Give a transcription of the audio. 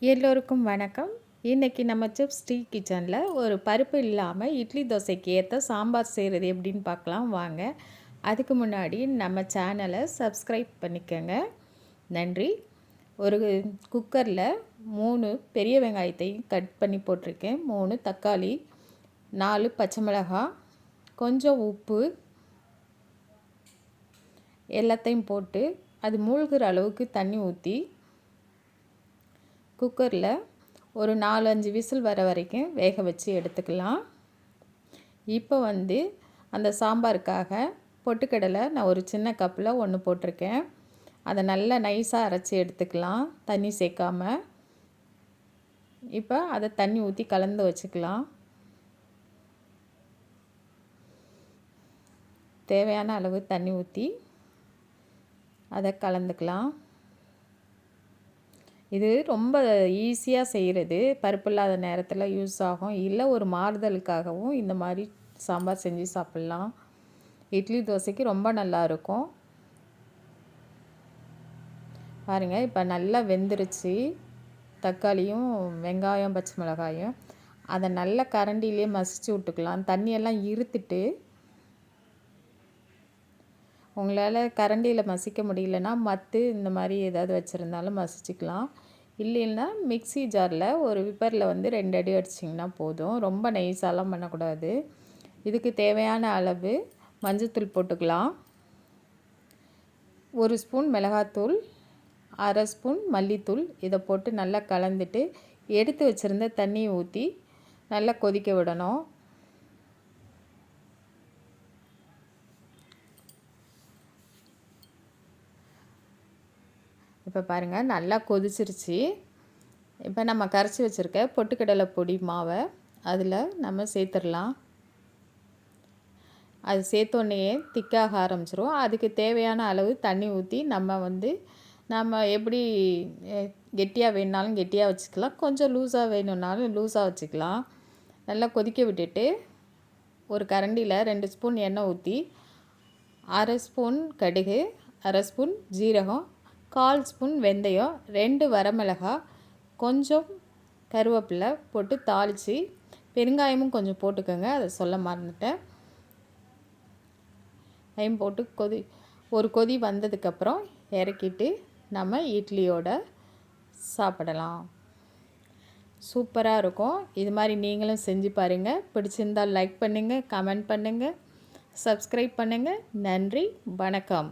எல்லோருக்கும் வணக்கம். இன்றைக்கி நம்ம சிப்ஸ் டீ கிச்சனில் ஒரு பருப்பு இல்லாமல் இட்லி தோசைக்கு ஏற்ற சாம்பார் செய்கிறது எப்படின்னு பார்க்கலாம். வாங்க. அதுக்கு முன்னாடி நம்ம சேனலை சப்ஸ்கிரைப் பண்ணிக்கோங்க. நன்றி. ஒரு குக்கரில் மூணு பெரிய வெங்காயத்தையும் கட் பண்ணி போட்டிருக்கேன். மூணு தக்காளி நாலு பச்சை மிளகாய் கொஞ்சம் உப்பு எல்லாத்தையும் போட்டு அது மூழ்கிற அளவுக்கு தண்ணி ஊற்றி குக்கரில் ஒரு நாலு அஞ்சு விசில் வர வரைக்கும் வேக வச்சு எடுத்துக்கலாம். இப்போ வந்து அந்த சாம்பாருக்காக பொட்டுக்கடலை நான் ஒரு சின்ன கப்பில் ஒன்று போட்டிருக்கேன். அதை நல்லா நைஸாக அரைச்சி எடுத்துக்கலாம் தண்ணி சேர்க்காமல் இப்போ அதை தண்ணி ஊற்றி கலந்து வச்சுக்கலாம். தேவையான அளவு தண்ணி ஊற்றி அதை கலந்துக்கலாம். இது ரொம்ப ஈஸியாக செய்கிறது பருப்பு இல்லாத நேரத்தில் யூஸ் ஆகும். இல்லை ஒரு மாறுதலுக்காகவும் இந்த மாதிரி சாம்பார் செஞ்சு சாப்பிட்லாம். இட்லி தோசைக்கு ரொம்ப நல்லாயிருக்கும் பாருங்கள் இப்போ நல்லா வெந்துருச்சு. தக்காளியும் வெங்காயம் பச்சை மிளகாயும். அதை நல்லா கரண்டிலே மசிச்சு விட்டுக்கலாம். தண்ணியெல்லாம் இருத்துட்டு உங்களால் கரண்டியில் மசிக்க முடியலன்னா மத்து இந்த மாதிரி ஏதாவது வச்சுருந்தாலும் மசிச்சுக்கலாம். இல்லைன்னா மிக்சி ஜாரில் ஒரு விப்பரில் வந்து ரெண்டு அடி அடிச்சிங்கன்னா போதும். ரொம்ப நைஸாலாம் பண்ணக்கூடாது. இதுக்கு தேவையான அளவு மஞ்சத்தூள் போட்டுக்கலாம். ஒரு ஸ்பூன் மிளகாத்தூள் அரை ஸ்பூன் மல்லித்தூள் இதை போட்டு நல்லா கலந்துட்டு எடுத்து வச்சுருந்த தண்ணியை ஊற்றி நல்லா கொதிக்க விடணும். இப்போ பாருங்கள் நல்லா கொதிச்சிருச்சு. இப்போ நம்ம கரைச்சி வச்சுருக்க பொட்டுக்கடலை பொடி மாவை அதில் நம்ம சேர்த்துடலாம். அது சேர்த்தோன்னே திக்காக ஆரம்பிச்சிரும். அதுக்கு தேவையான அளவு தண்ணி ஊற்றி நம்ம வந்து நம்ம எப்படி கெட்டியாக வேணுனாலும் கெட்டியாக வச்சுக்கலாம். கொஞ்சம் லூஸாக வேணும்னாலும் லூஸாக வச்சுக்கலாம். நல்லா கொதிக்க விட்டுட்டு ஒரு கரண்டியில் ரெண்டு ஸ்பூன் எண்ணெய் ஊற்றி அரை ஸ்பூன் கடுகு அரை ஸ்பூன் ஜீரகம் கால் ஸ்பூன் வெந்தயம் ரெண்டு வரமிளகாய் கொஞ்சம் கருவேப்பிலை போட்டு தாளித்து பெருங்காயமும் கொஞ்சம் போட்டுக்கோங்க அதை சொல்ல மறந்துட்டேன். அதையும் போட்டு கொதி ஒரு கொதி வந்ததுக்கப்புறம் இறக்கிட்டு நம்ம இட்லியோட சாப்பிடலாம். சூப்பராக இருக்கும். இது மாதிரி நீங்களும் செஞ்சு பாருங்கள் பிடிச்சிருந்தால் லைக் பண்ணுங்கள் கமெண்ட் பண்ணுங்கள் சப்ஸ்கிரைப் பண்ணுங்கள் நன்றி வணக்கம்.